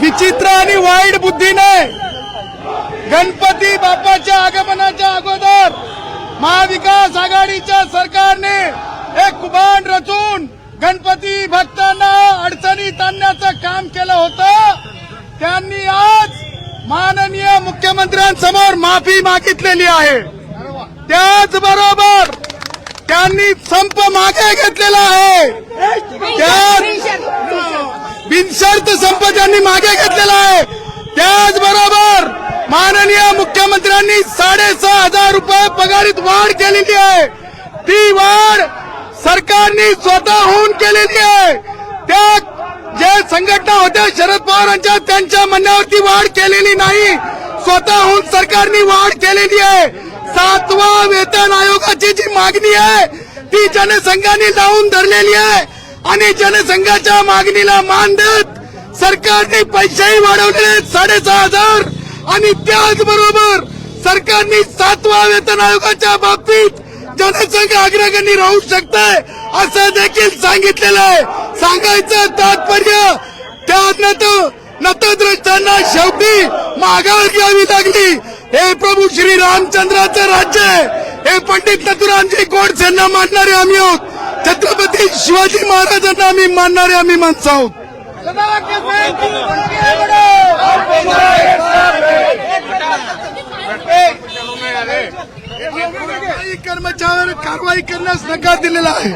विचित्र आणि वाईट बुद्धीने गणपती बाप्पाच्या आगमनाच्या अगोदर महाविकास आघाडीच्या सरकारने एक कुभांड रचून गणपती भक्तांना अडचणीत आणण्याचं काम केलं होतं. त्यांनी आज माननीय मुख्यमंत्र्यांसमोर माफी मागितलेली आहे. त्याचबरोबर त्यांनी संप मागे घेतलेला आहे. त्या बिनशर्त संप त्यांनी मागे घेतलेला आहे. त्याचबरोबर माननीय मुख्यमंत्र्यांनी साडेसहा हजार रुपये पगारीत वाढ केलेली आहे. ती वाढ सरकारने स्वतःहून केलेली आहे. त्या जे संघटना होत्या शरद पवारांच्या त्यांच्या म्हणण्यावरती वाढ केलेली नाही. स्वतःहून सरकारने वाढ केलेली आहे. सातवा वेतन आयोगाची जी मागणी आहे ती जनसंघाने लावून धरलेली आहे. आणि जनसंघाच्या मागणीला मान देत सरकारने पैसेही वाढवलेले आहेत साडेसहा हजार. आणि त्याचबरोबर सरकारने सातवा वेतन आयोगाच्या बाबतीत जनसंघ अग्रगणी राहू शकताय असं देखील सांगितलेलं आहे. सांगायचं तात्पर्य त्या नतद्रष्टांना शेवटी माघार घ्यावी लागली. हे प्रभू श्री रामचंद्राचं राज्य आहे. हे पंडित नथुरामजी गोडसेंना मानणारे आम्ही आहोत. छत्रपती शिवाजी महाराजांना आम्ही मानणारे आम्ही माणसं आहोत. कर्मचाऱ्यावर कारवाई करण्यास नकार दिलेला आहे.